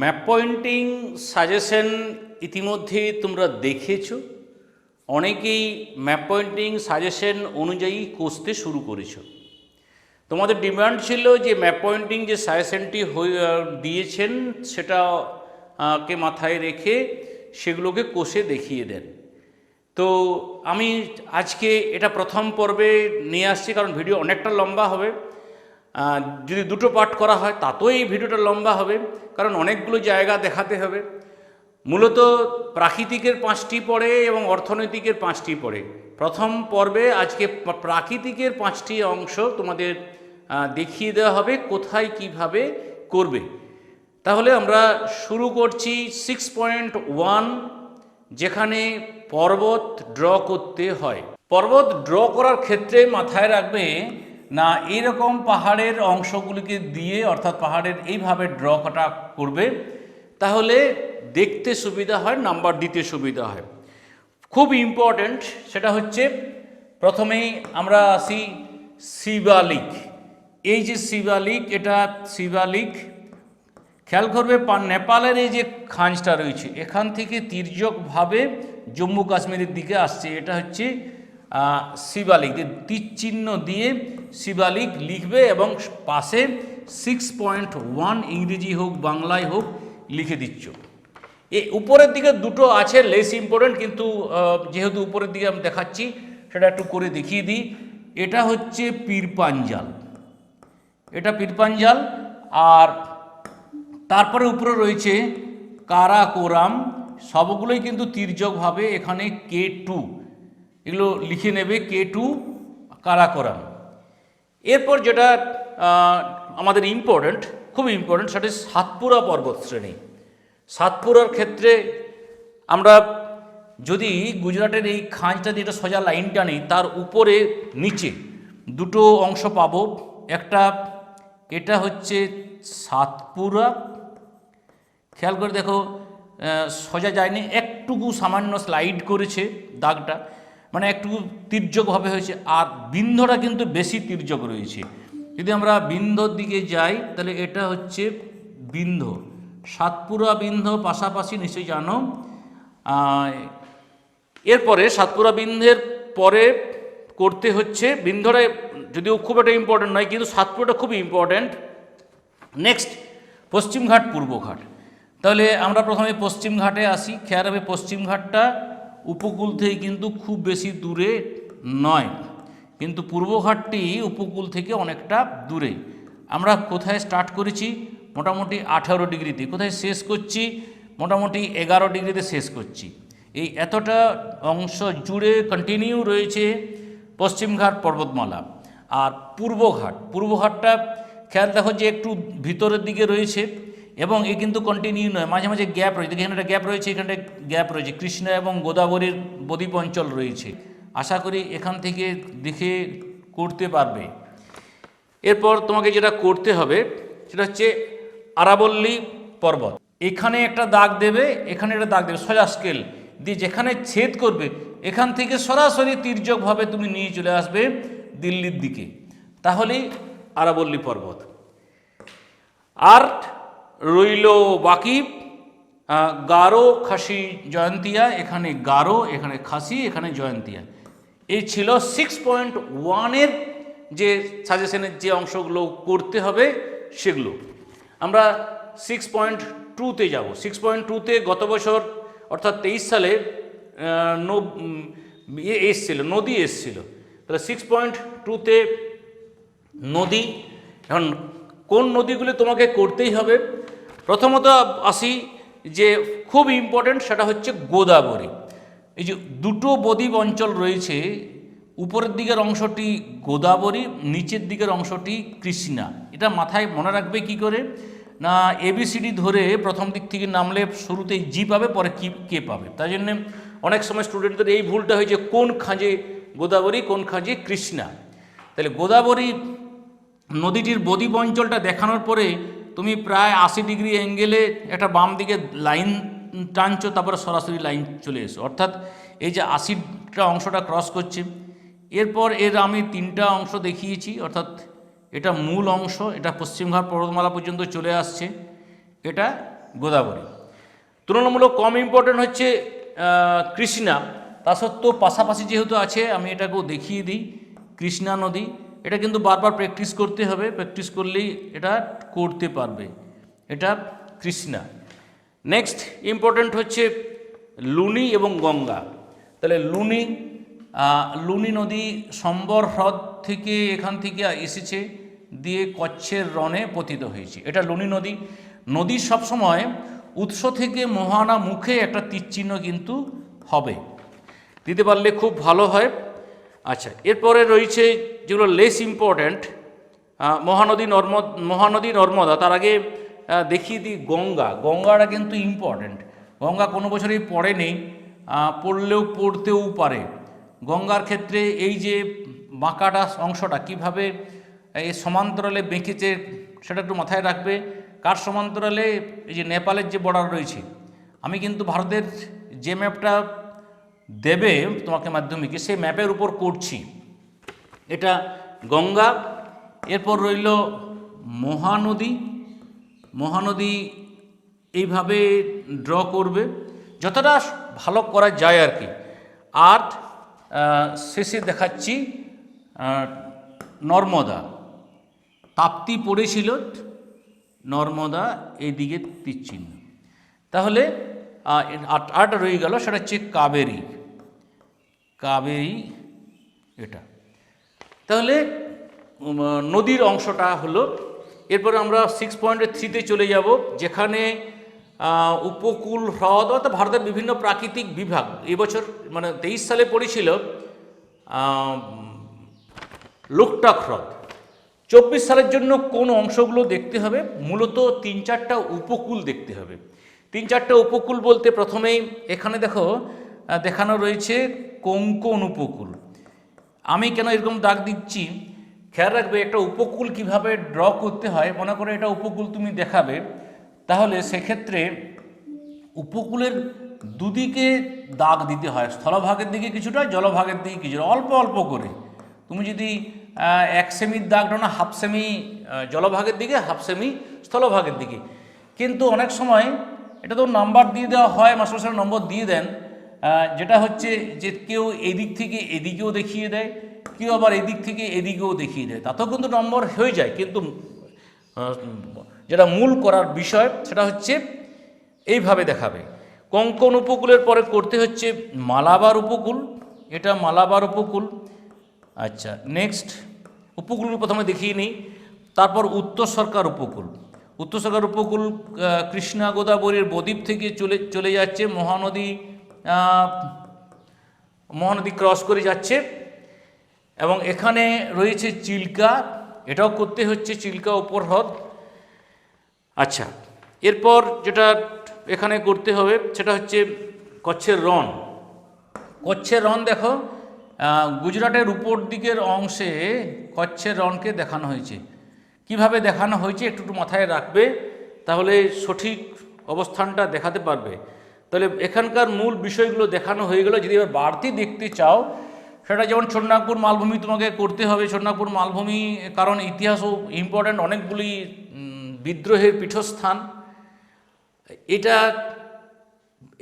Map pointing suggestion ইতিমধ্যে তোমরা দেখেছ। অনেকেই ম্যাপ পয়েন্টিং সাজেশন অনুযায়ী কষতে শুরু করেছ। তোমাদের ডিমান্ড ছিল যে ম্যাপ পয়েন্টিং যে সাজেশনটি দিয়েছেন সেটা কে মাথায় রেখে সেগুলোকে কষে দেখিয়ে দেন। তো আমি আজকে এটা প্রথম পর্বে নিয়ে আসছি কারণ ভিডিও অনেকটা লম্বা হবে। যদি দুটো পার্ট করা হয়, তাতেও এই ভিডিওটা লম্বা হবে, কারণ অনেকগুলো জায়গা দেখাতে হবে। মূলত প্রাকৃতিকের পাঁচটি পড়ে এবং অর্থনৈতিকের পাঁচটি পড়ে। প্রথম পর্বে আজকে প্রাকৃতিকের পাঁচটি অংশ তোমাদের দেখিয়ে দেওয়া হবে, কোথায় কীভাবে করবে। তাহলে আমরা শুরু করছি সিক্স পয়েন্ট ওয়ান যেখানে পর্বত ড্র করতে হয়। পর্বত ড্র করার ক্ষেত্রে মাথায় রাখবে না, এরকম পাহাড়ের অংশগুলিকে দিয়ে, অর্থাৎ পাহাড়ের এইভাবে ড্র করা করবে, তাহলে দেখতে সুবিধা হয় নাম্বার দিতে সুবিধা হয়। খুব ইম্পর্ট্যান্ট সেটা হচ্ছে, প্রথমেই আমরা আসি শিবালিক। এই যে শিবালিক, এটা শিবালিক, খেয়াল করবে নেপালের এই যে খাঁজটা রয়েছে, এখান থেকে তির্যকভাবে জম্মু কাশ্মীরের দিকে আসছে, এটা হচ্ছে শিবালিক যে তীর চিহ্ন দিয়ে শিবালিক লিখবে এবং পাশে সিক্স পয়েন্ট ওয়ান ইংরেজি হোক, বাংলায় হোক লিখে দিচ্ছ। এ উপরের দিকে দুটো আছে লেস ইম্পর্টেন্ট কিন্তু যেহেতু উপরের দিকে আমি দেখাচ্ছি, সেটা একটু করে দেখিয়ে দিই। এটা হচ্ছে পীরপাঞ্জাল। এটা পীরপাঞ্জাল, আর তারপরে উপরে রয়েছে কারাকোরাম। সবগুলোই কিন্তু তির্যকভাবে এখানে কে টু। এগুলো লিখে নেবে কে টু কারাকোরাম এরপর যেটা আমাদের ইম্পর্ট্যান্ট খুব ইম্পর্ট্যান্ট সেটা সাতপুরা পর্বত শ্রেণি। সাতপুরার ক্ষেত্রে আমরা যদি গুজরাটের এই খাঁজটা একটা সোজা লাইনটা নেই তার উপরে, নিচে দুটো অংশ পাবো। একটা এটা হচ্ছে সাতপুরা। খেয়াল করে দেখো সোজা যায়নি, একটুকু সামান্য স্লাইড করেছে দাগটা। মানে একটু তির্যকভাবে হয়েছে। আর বিন্ধটা কিন্তু বেশি তির্যক রয়েছে। যদি আমরা বিন্ধর দিকে যাই, তাহলে এটা হচ্ছে বিন্ধ। সাতপুরা বিন্ধ পাশাপাশি নিশ্চয়ই জানো। এরপরে সাতপুরা বিন্ধের পরে করতে হচ্ছে, বিন্ধটা যদিও খুব একটা ইম্পর্টেন্ট নয়, কিন্তু সাতপুরাটা খুব ইম্পর্ট্যান্ট নেক্সট পশ্চিমঘাট পূর্বঘাট। তাহলে আমরা প্রথমে পশ্চিমঘাটে আসি। খেয়াল হবে পশ্চিমঘাটটা উপকূল থেকে কিন্তু খুব বেশি দূরে নয়। কিন্তু পূর্বঘাটটি উপকূল থেকে অনেকটা দূরে। আমরা কোথায় স্টার্ট করেছি? মোটামুটি আঠারো ডিগ্রিতে। কোথায় শেষ করছি? মোটামুটি এগারো ডিগ্রিতে শেষ করছি। এই এতটা অংশ জুড়ে কন্টিনিউ রয়েছে পশ্চিমঘাট পর্বতমালা আর পূর্বঘাট পূর্বঘাটটা খেয়াল দেখো যে একটু ভিতরের দিকে রয়েছে। এবং এ কিন্তু কন্টিনিউ নয়। মাঝে মাঝে গ্যাপ রয়েছে। এখানে একটা গ্যাপ রয়েছে এখানে গ্যাপ রয়েছে। কৃষ্ণা এবং গোদাবরীর বদ্বীপ অঞ্চল রয়েছে। আশা করি এখান থেকে দেখে করতে পারবে। এরপর তোমাকে যেটা করতে হবে, সেটা হচ্ছে আরাবল্লী পর্বত। এখানে একটা দাগ দেবে, এখানে একটা দাগ দেবে। সোজা স্কেল দিয়ে যেখানে ছেদ করবে, এখান থেকে সরাসরি তির্যকভাবে তুমি নিয়ে চলে আসবে দিল্লির দিকে। তাহলেই আরাবল্লী পর্বত। আর রইল বাকি আহ, গারো খাসি জয়ন্তিয়া এখানে গারো এখানে খাসি এখানে জয়ন্তিয়া। এই ছিল সিক্স পয়েন্ট ওয়ানের যে সাজেশনের যে অংশগুলো করতে হবে সেগুলো। আমরা সিক্স পয়েন্ট টুতে যাব। সিক্স পয়েন্ট টুতে গত বছর অর্থাৎ তেইশ সালে ন- ইয়ে এসছিল নদী এসছিল। তাহলে সিক্স পয়েন্ট টুতে নদী এখন কোন নদীগুলি তোমাকে করতেই হবে? প্রথমত আসি যে খুব ইম্পর্ট্যান্ট সেটা হচ্ছে গোদাবরী। এই যে দুটো বদ্বীপ অঞ্চল রয়েছে, উপরের দিকের অংশটি গোদাবরী, নিচের দিকের অংশটি কৃষ্ণা। এটা মাথায় মনে রাখবে কি করে? না এবিসিডি ধরে প্রথম দিক থেকে নামলে শুরুতেই জি পাবে, পরে কি কে পাবে। তাই জন্য অনেক সময় স্টুডেন্টদের এই ভুলটা হয়েছে, কোন খাঁজে গোদাবরী, কোন খাঁজে কৃষ্ণা। তাহলে গোদাবরী নদীটির বদ্বীপ অঞ্চলটা দেখানোর পরে তুমি প্রায় আশি ডিগ্রি অ্যাঙ্গেলে একটা বাম দিকে লাইন টানছো, তারপরে সরাসরি লাইন চলে এসো। অর্থাৎ এই যে আশিটা অংশটা ক্রস করছে, এরপর এর আমি তিনটা অংশ দেখিয়েছি, অর্থাৎ এটা মূল অংশ, এটা পশ্চিমঘাট পর্বতমালা পর্যন্ত চলে আসছে, এটা গোদাবরী। তুলনামূলক কম ইম্পর্টেন্ট হচ্ছে কৃষ্ণা। তা সত্ত্বেও পাশাপাশি যেহেতু আছে, আমি এটাকেও দেখিয়ে দিই, কৃষ্ণা নদী। এটা কিন্তু বারবার প্র্যাকটিস করতে হবে প্র্যাকটিস করলেই এটা করতে পারবে। এটা কৃষ্ণা। নেক্সট ইম্পর্ট্যান্ট হচ্ছে লুনি এবং গঙ্গা। তাহলে লুনি লুনি নদী সম্বর হ্রদ থেকে এখান থেকে এসেছে, দিয়ে কচ্ছের রণে পতিত হয়েছে। এটা লুনি নদী। নদী সবসময় উৎস থেকে মোহানা মুখে একটা তীরচিহ্ন কিন্তু হবে। দিতে পারলে খুব ভালো হয়। আচ্ছা এরপরে রয়েছে যেগুলো লেস ইম্পর্ট্যান্ট মহানদী নর্মদ, মহানদী নর্মদা, তার আগে দেখিয়ে দিই গঙ্গা। গঙ্গাটা কিন্তু ইম্পর্ট্যান্ট গঙ্গা কোনো বছরই পড়েনি পড়লেও পড়তেও পারে। গঙ্গার ক্ষেত্রে এই যে বাঁকাটা অংশটা, কীভাবে এই সমান্তরালে বেঁকেছে সেটা একটু মাথায় রাখবে। কার সমান্তরালে? এই যে নেপালের যে বর্ডার রয়েছে। আমি কিন্তু ভারতের যে ম্যাপটা দেবে তোমাকে মাধ্যমিকে সেই ম্যাপের উপর করছি। এটা গঙ্গা এরপর রইল মহানদী। মহানদী এইভাবে ড্র করবে। যতটা ভালো করা যায় আর কি। আর শেষে দেখাচ্ছি নর্মদা। তাপ্তি পড়েছিল নর্মদা এইদিকে তীরচিহ্ন। তাহলে আহ, আট রয়ে গেল, সেটা হচ্ছে কাবেরী। কাবেরী, এটা। তাহলে নদীর অংশটা হলো, এরপরে আমরা সিক্স পয়েন্টের থ্রিতে চলে যাব, যেখানে উপকূল হ্রদ, অর্থাৎ ভারতের বিভিন্ন প্রাকৃতিক বিভাগ, এবছর মানে তেইশ সালে পড়েছিল লোকটাক হ্রদ। চব্বিশ সালের জন্য কোন অংশগুলো দেখতে হবে? মূলত তিন চারটা উপকূল দেখতে হবে। তিন চারটা উপকূল বলতে প্রথমেই এখানে দেখো দেখানো রয়েছে কোঙ্কন উপকূল। আমি কেন এরকম দাগ দিচ্ছি? খেয়াল রাখবে, একটা উপকূল কীভাবে ড্র করতে হয়, মনে করে এটা উপকূল তুমি দেখাবে। তাহলে সেক্ষেত্রে উপকূলের দুদিকে দাগ দিতে হয়, স্থলভাগের দিকে কিছুটা, জলভাগের দিকে কিছুটা, অল্প অল্প করে। তুমি যদি এক সেমির দাগ না, হাফ সেমি জলভাগের দিকে, হাফ সেমি স্থলভাগের দিকে। কিন্তু অনেক সময় এটা তো নাম্বার দিয়ে দেওয়া হয়, মাস্টার নম্বর দিয়ে দেন। যেটা হচ্ছে যে কেউ এদিক থেকে এদিকেও দেখিয়ে দেয়, কেউ আবার এদিক থেকে এদিকেও দেখিয়ে দেয়। তাতেও কিন্তু নম্বর হয়ে যায়, কিন্তু যেটা মূল করার বিষয় সেটা হচ্ছে এইভাবে দেখাবে। কঙ্কন উপকূলের পরে করতে হচ্ছে মালাবার উপকূল, এটা মালাবার উপকূল। আচ্ছা নেক্সট উপকূল প্রথমে দেখিয়ে নিই। তারপর উত্তর সরকার উপকূল। উত্তর সরকার উপকূল কৃষ্ণা গোদাবরীর বদ্বীপ থেকে চলে চলে যাচ্ছে, মহানদী মহানদী ক্রস করে যাচ্ছে। এবং এখানে রয়েছে চিল্কা, এটাও করতে হচ্ছে চিল্কা উপর হ্রদ। আচ্ছা এরপর যেটা এখানে করতে হবে, সেটা হচ্ছে কচ্ছের রন কচ্ছের রন দেখো গুজরাটের উপর দিকের অংশে কচ্ছের রনকে দেখানো হয়েছে। কীভাবে দেখানো হয়েছে একটু একটু মাথায় রাখবে, তাহলে সঠিক অবস্থানটা দেখাতে পারবে। তাহলে এখানকার মূল বিষয়গুলো দেখানো হয়ে গেল, যদি এবার বাড়তি দেখতে চাও, সেটা যেমন ছোটনাগপুর মালভূমি তোমাকে করতে হবে। ছোটনাগপুর মালভূমি, কারণ ইতিহাসও ইম্পর্ট্যান্ট অনেকগুলি বিদ্রোহের পীঠস্থান। এটা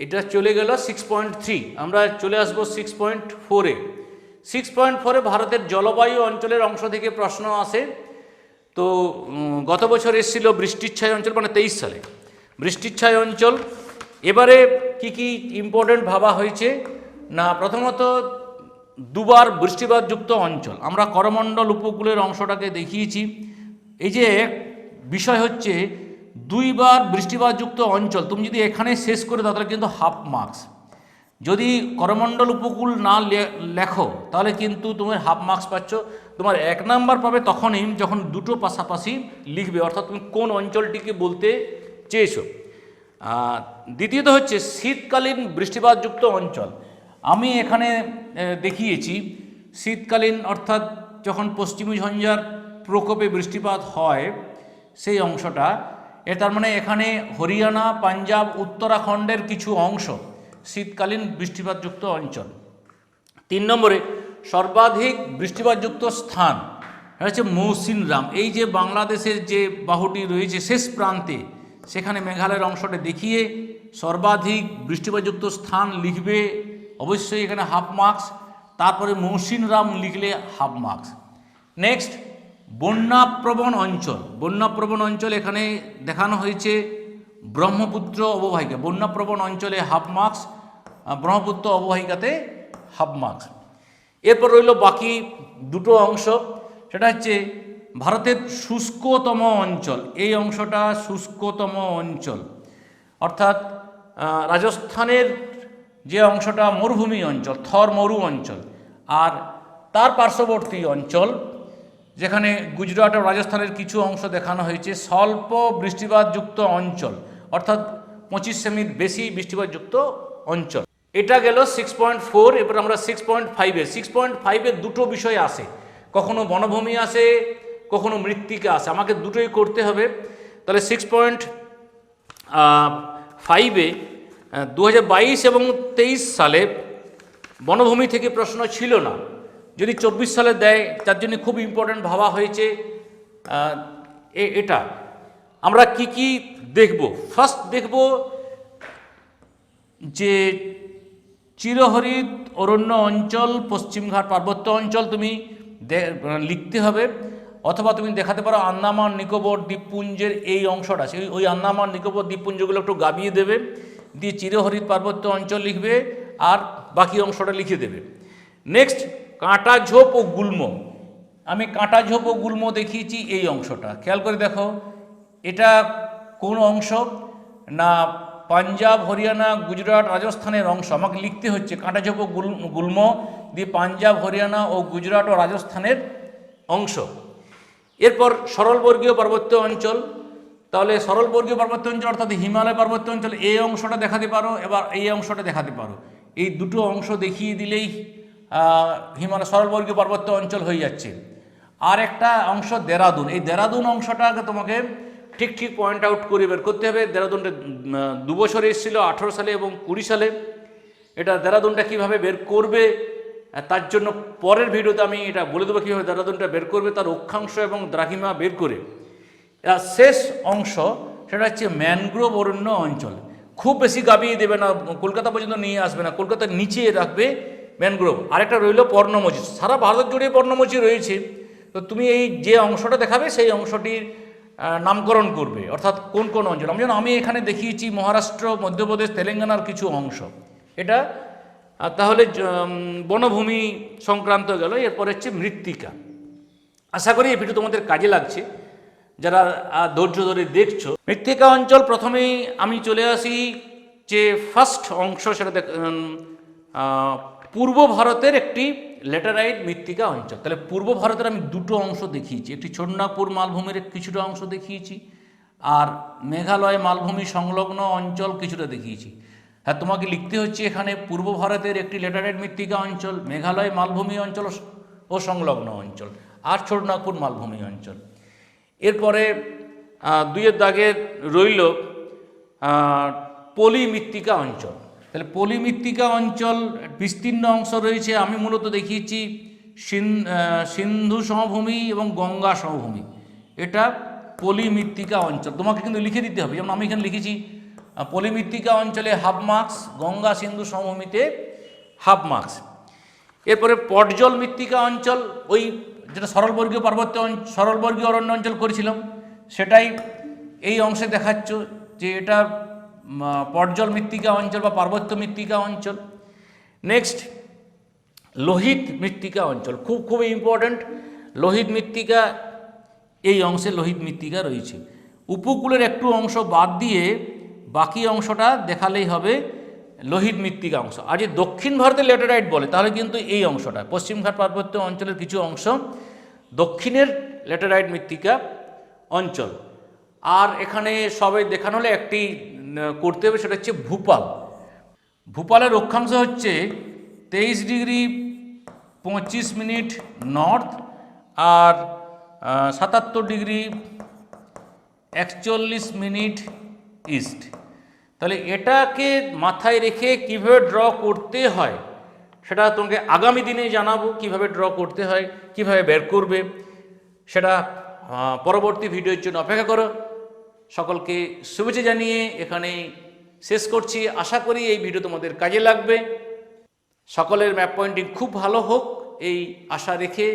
এটা চলে গেল সিক্স পয়েন্ট থ্রি আমরা চলে আসব সিক্স পয়েন্ট ফোরে সিক্স পয়েন্ট ফোরে ভারতের জলবায়ু অঞ্চলের অংশ থেকে প্রশ্ন আসে তো গত বছর এসেছিল বৃষ্টিচ্ছায় অঞ্চল মানে তেইশ সালে। বৃষ্টির বৃষ্টিচ্ছায় অঞ্চল, এবারে কি কি ইম্পর্টেন্ট ভাবা হয়েছে? না, প্রথমত দুবার বৃষ্টিপাতযুক্ত অঞ্চল। আমরা করমণ্ডল উপকূলের অংশটাকে দেখিয়েছি। এই যে বিষয় হচ্ছে, দুইবার বৃষ্টিপাতযুক্ত অঞ্চল, তুমি যদি এখানে শেষ করে দাও, তাহলে কিন্তু হাফ মার্কস যদি করমণ্ডল উপকূল না লেখো, তাহলে কিন্তু তোমার হাফ মার্কস পাচ্ছ। তোমার এক নাম্বার পাবে তখনই যখন দুটো পাশাপাশি লিখবে, অর্থাৎ তুমি কোন অঞ্চলটিকে বলতে চেয়েছো। দ্বিতীয়ত হচ্ছে শীতকালীন বৃষ্টিপাতযুক্ত অঞ্চল। আমি এখানে দেখিয়েছি, শীতকালীন অর্থাৎ যখন পশ্চিমী ঝঞ্ঝার প্রকোপে বৃষ্টিপাত হয়, সেই অংশটা, এ তার মানে এখানে হরিয়ানা, পাঞ্জাব, উত্তরাখণ্ডের কিছু অংশ শীতকালীন বৃষ্টিপাতযুক্ত অঞ্চল। তিন নম্বরে সর্বাধিক বৃষ্টিপাতযুক্ত স্থান হচ্ছে মৌসিনরাম এই যে বাংলাদেশের যে বাহুটি রয়েছে শেষ প্রান্তে, সেখানে মেঘালয়ের অংশটা দেখিয়ে সর্বাধিক বৃষ্টিপাতযুক্ত স্থান লিখবে। অবশ্যই এখানে হাফ মার্কস, তারপরে মৌসিনরাম লিখলে হাফ মার্কস। নেক্সট, বন্যাপ্রবণ অঞ্চল। বন্যাপ্রবণ অঞ্চল এখানে দেখানো হয়েছে। ব্রহ্মপুত্র অববাহিকা, বন্যাপ্রবণ অঞ্চলে হাফ মার্কস ব্রহ্মপুত্র অববাহিকাতে হাফ মার্কস এরপর রইল বাকি দুটো অংশ, সেটা হচ্ছে ভারতের শুষ্কতম অঞ্চল, এই অংশটা শুষ্কতম অঞ্চল। অর্থাৎ রাজস্থানের যে অংশটা মরুভূমি অঞ্চল, থর মরু অঞ্চল, আর তার পার্শ্ববর্তী অঞ্চল, যেখানে গুজরাট ও রাজস্থানের কিছু অংশ দেখানো হয়েছে, স্বল্প বৃষ্টিপাতযুক্ত অঞ্চল। অর্থাৎ পঁচিশ সেমির বেশি বৃষ্টিপাতযুক্ত অঞ্চল। এটা গেল সিক্স পয়েন্ট ফোর এবার আমরা সিক্স পয়েন্ট ফাইভে সিক্স পয়েন্ট ফাইভে দুটো বিষয় আসে কখনো বনভূমি আসে কখনো মৃত্তিকা আসে আমাকে দুটোই করতে হবে। তাহলে সিক্স পয়েন্ট ফাইভে দু বাইশ এবং তেইশ সালে বনভূমি থেকে প্রশ্ন ছিল না। যদি চব্বিশ সালে দেয়, তার জন্য খুব ইম্পর্ট্যান্ট ভাবা হয়েছে। এটা। আমরা কি কি দেখব? ফার্স্ট দেখব যে চিরহরিত অরণ্য অঞ্চল পশ্চিমঘাট পার্বত্য অঞ্চল তুমি লিখতে হবে, অথবা তুমি দেখাতে পারো আন্দামান, নিকোবর, দ্বীপপুঞ্জের এই অংশটা। সেই ওই আন্দামান, নিকোবর, দ্বীপপুঞ্জগুলো একটু গাবিয়ে দেবে, দিয়ে চিরহরিত পার্বত্য অঞ্চল লিখবে আর বাকি অংশটা লিখে দেবে। নেক্সট কাঁটা ঝোপ ও গুল্ম। আমি কাঁটা ঝোপ ও গুল্ম দেখিয়েছি এই অংশটা। খেয়াল করে দেখো এটা কোন অংশ? না পাঞ্জাব, হরিয়ানা, গুজরাট, রাজস্থানের অংশ। আমাকে লিখতে হচ্ছে গুল, গুল্ম দিয়ে পাঞ্জাব, হরিয়ানা ও গুজরাট ও রাজস্থানের অংশ। এরপর সরলবর্গীয় পার্বত্য অঞ্চল। তাহলে সরলবর্গীয় পার্বত্য অঞ্চল অর্থাৎ হিমালয় পার্বত্য অঞ্চল, এই অংশটা দেখাতে পারো, এবার এই অংশটা দেখাতে পারো। এই দুটো অংশ দেখিয়ে দিলেই হিমালয়, সরলবর্গীয় পার্বত্য অঞ্চল হয়ে যাচ্ছে। আর একটা অংশ দেরাদুন। এই দেরাদুন অংশটাকে তোমাকে ঠিক ঠিক পয়েন্ট আউট করে বের করতে হবে। দেরাদুনটা দু বছরে এসেছিল, আঠেরো সালে এবং কুড়ি সালে। এটা দেরাদুনটা কীভাবে বের করবে তার জন্য পরের ভিডিওতে আমি এটা বলে দেবো কীভাবে দেরাদুনটা বের করবে, তার অক্ষাংশ এবং দ্রাঘিমা বের করে। শেষ অংশ, সেটা হচ্ছে ম্যানগ্রোভ অরণ্য অঞ্চল। খুব বেশি গাবিয়ে দেবে না, কলকাতা পর্যন্ত নিয়ে আসবে না, কলকাতার নিচে রাখবে ম্যানগ্রোভ। আরেকটা রইল পর্ণমোচী সারা ভারত জুড়ে পর্ণমোচী রয়েছে। তো তুমি এই যে অংশটা দেখাবে, সেই অংশটির নামকরণ করবে। অর্থাৎ কোন কোন অঞ্চল? আমি আমি এখানে দেখিয়েছি মহারাষ্ট্র, মধ্যপ্রদেশ, তেলেঙ্গানার কিছু অংশ। এটা তাহলে বনভূমি সংক্রান্ত গেল, এরপর হচ্ছে মৃত্তিকা। আশা করি এই ভিডিও তোমাদের কাজে লাগছে। যারা ধৈর্য ধরে দেখছ, মৃত্তিকা অঞ্চল প্রথমেই আমি চলে আসি যে ফার্স্ট অংশ, সেটা পূর্ব ভারতের একটি লেটারাইট মৃত্তিকা অঞ্চল। তাহলে পূর্ব ভারতের আমি দুটো অংশ দেখিয়েছি। একটি ছোটনাগপুর মালভূমির কিছুটা অংশ দেখিয়েছি, আর মেঘালয় মালভূমি সংলগ্ন অঞ্চল কিছুটা দেখিয়েছি। হ্যাঁ তোমাকে লিখতে হচ্ছে এখানে পূর্ব ভারতের একটি লেটারাইট মৃত্তিকা অঞ্চল, মেঘালয় মালভূমি অঞ্চল ও- সংলগ্ন অঞ্চল, আর ছোটনাগপুর মালভূমি অঞ্চল। এরপরে দুইয়ের দাগে রইল পলি মৃত্তিকা অঞ্চল। তাহলে পলি মৃত্তিকা অঞ্চল বিস্তীর্ণ অংশ রয়েছে আমি মূলত দেখিয়েছি সিন- সিন্ধু সমভূমি এবং গঙ্গা সমভূমি। এটা পলি মৃত্তিকা অঞ্চল। তোমাকে কিন্তু লিখে দিতে হবে যেমন আমি এখানে লিখেছি আহ, পলি মৃত্তিকা অঞ্চলে হাফ মার্কস গঙ্গা সিন্ধু সমভূমিতে হাফ মার্কস। এরপরে পটজল মৃত্তিকা অঞ্চল ওই যেটা সরলবর্গীয় পার্বত্য সরলবর্গীয় অরণ্য অঞ্চল করেছিলাম সেটাই এই অংশে দেখাচ্ছ যে এটা পটজল মৃত্তিকা অঞ্চল বা পার্বত্য মৃত্তিকা অঞ্চল। নেক্সট লোহিত মৃত্তিকা অঞ্চল। খুব খুব ইম্পর্ট্যান্ট লোহিত মৃত্তিকা, এই অংশে লোহিত মৃত্তিকা রয়েছে। উপকূলের একটু অংশ বাদ দিয়ে বাকি অংশটা দেখালেই হবে লোহিত মৃত্তিকা অংশ। আর যে দক্ষিণ ভারতের ল্যাটেরাইট বলে, তাহলে কিন্তু এই অংশটা পশ্চিমঘাট পার্বত্য অঞ্চলের কিছু অংশ দক্ষিণের ল্যাটেরাইট মৃত্তিকা অঞ্চল। আর এখানে সবাই দেখানো হলে একটি করতে হবে, সেটা হচ্ছে ভূপাল। ভূপালের অক্ষাংশ হচ্ছে তেইশ ডিগ্রি পঁচিশ মিনিট নর্থ আর সাতাত্তর ডিগ্রি একচল্লিশ মিনিট ইস্ট। তাহলে এটাকে মাথায় রেখে কীভাবে ড্র করতে হয়, সেটা তোমাকে আগামী দিনে জানাব, কীভাবে ড্র করতে হয়, কীভাবে বের করবে, সেটা পরবর্তী ভিডিওর জন্য অপেক্ষা করো। সকলকে শুভেচ্ছা জানিয়ে এখানে শেষ করছি। আশা করি এই ভিডিও তোমাদের কাজে লাগবে। সকলের ম্যাপ পয়েন্টিং খুব ভালো হোক, এই আশা রেখে